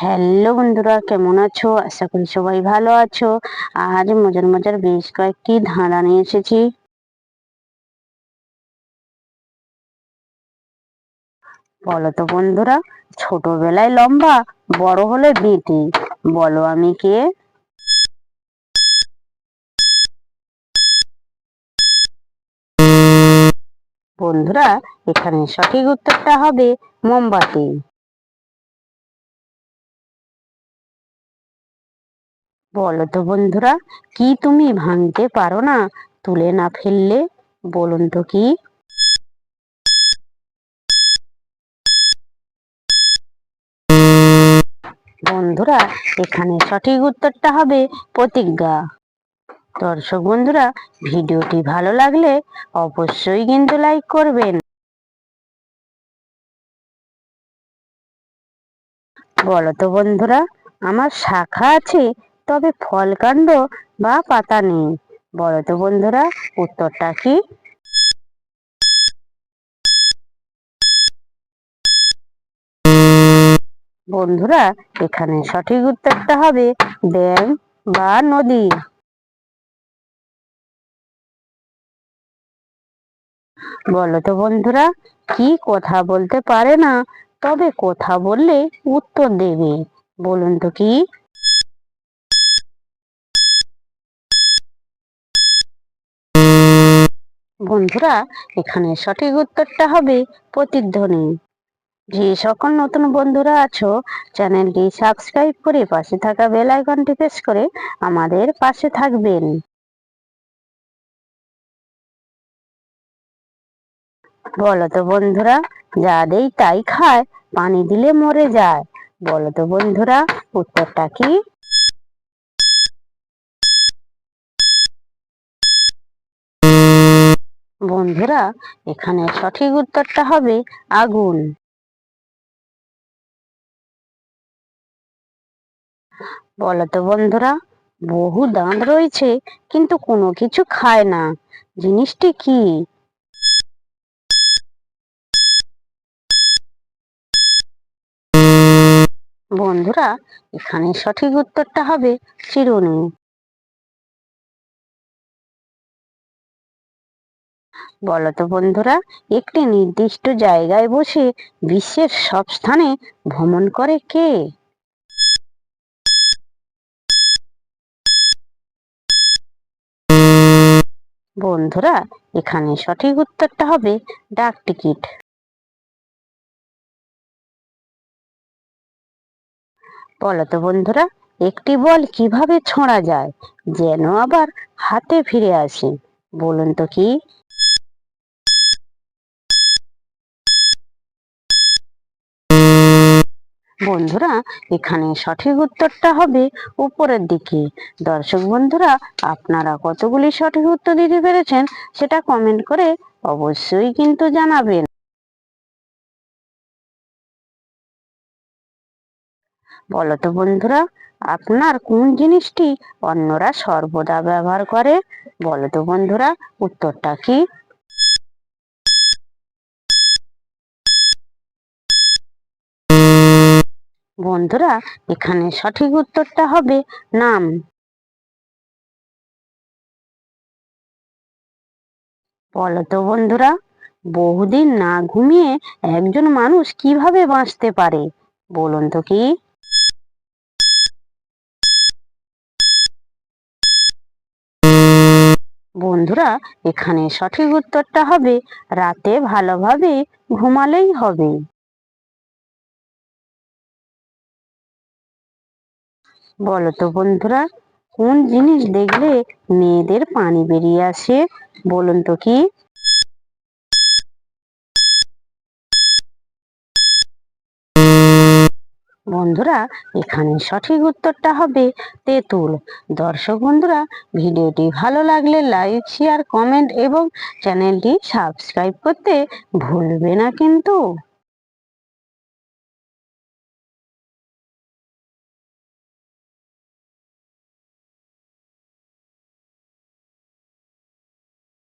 Hello বন্ধুরা, কেমন আছো? আশা করি সবাই ভালো আছো। আজ মজার মজার বেশ কয়েকটি ধাঁধা নিয়ে এসেছি। বলো তো বন্ধুরা, ছোটবেলায় লম্বা, বড় হলে বেটে। বলো আমি কে? বন্ধুরা, এখানে সঠিক উত্তরটা হবে মোমবাতি। বলো তো বন্ধুরা, কি তুমি ভাঙতে পারো না? তুলে না ফেললে, বলুন তো কি? বন্ধুরা, এখানে সঠিক উত্তরটা হবে প্রতিজ্ঞা। দর্শক বন্ধুরা, ভিডিওটি ভালো লাগলে অবশ্যই কিন্তু লাইক করবেন। বলো তো বন্ধুরা, আমার শাখা আছে তবে ফলকাণ্ড বা পাতা নেই। বলো তো বন্ধুরা, উত্তরটা কি? বন্ধুরা, এখানে সঠিক উত্তরটা হবে ড্যাম বা নদী। বলো তো বন্ধুরা, কি কথা বলতে পারে না, তবে কথা বললে উত্তর দেবে। বলুন তো কি? বন্ধুরা, এখানে সঠিক উত্তরটা হবে প্রতিধ্বনি। যে সকল নতুন বন্ধুরা আছো, চ্যানেলটি সাবস্ক্রাইব করে পাশে থাকা বেল আইকনটি প্রেস করে আমাদের পাশে থাকবেন। বলো তো বন্ধুরা, যা দেই তাই খায়, পানি দিলে মরে যায়। বলো তো বন্ধুরা, উত্তরটা কি? বন্ধুরা, এখানে সঠিক উত্তরটা হবে আগুন। বলতো বন্ধুরা, বহু দাঁত রয়েছে, কিন্তু কোনো কিছু খায় না। জিনিসটি কি? বন্ধুরা, এখানে সঠিক উত্তরটা হবে চিরুনি। বলতো বন্ধুরা, একটি নির্দিষ্ট জায়গায় বসে বিশ্বের সব স্থানে ভ্রমণ করে কে? বন্ধুরা, এখানে সঠিক উত্তরটা হবে ডাক টিকিট। বলতো বন্ধুরা, একটি বল কীভাবে ছোঁড়া যায়, যেন আবার হাতে ফিরে আসে। বলুন তো কি? বন্ধুরা, এখানে সঠিক উত্তরটা হবে উপরের দিকে। দর্শক বন্ধুরা, আপনারা কতগুলি সঠিক উত্তর দিতে পেরেছেন সেটা কমেন্ট করে অবশ্যই কিন্তু জানাবেন। বলতো বন্ধুরা, আপনার কোন জিনিসটি অন্যরা সর্বদা ব্যবহার করে? বলতো বন্ধুরা, উত্তরটা কি? বন্ধুরা, এখানে সঠিক উত্তরটা হবে নাম। বলতো বন্ধুরা, বহুদিন না ঘুমিয়ে একজন মানুষ কীভাবে বাঁচতে পারে? বলুন তো কি? বন্ধুরা, এখানে সঠিক উত্তরটা হবে, রাতে ভালোভাবে ঘুমালেই হবে। বলতো বন্ধুরা, কোন জিনিস দেখলে মেয়েদের পানি বেরিয়ে আসে বলুন তো কি? বন্ধুরা, এখানে সঠিক উত্তরটা হবে তেঁতুল। দর্শক বন্ধুরা, ভিডিওটি ভালো লাগলে লাইক, শেয়ার, কমেন্ট এবং চ্যানেলটি সাবস্ক্রাইব করতে ভুলবে না কিন্তু।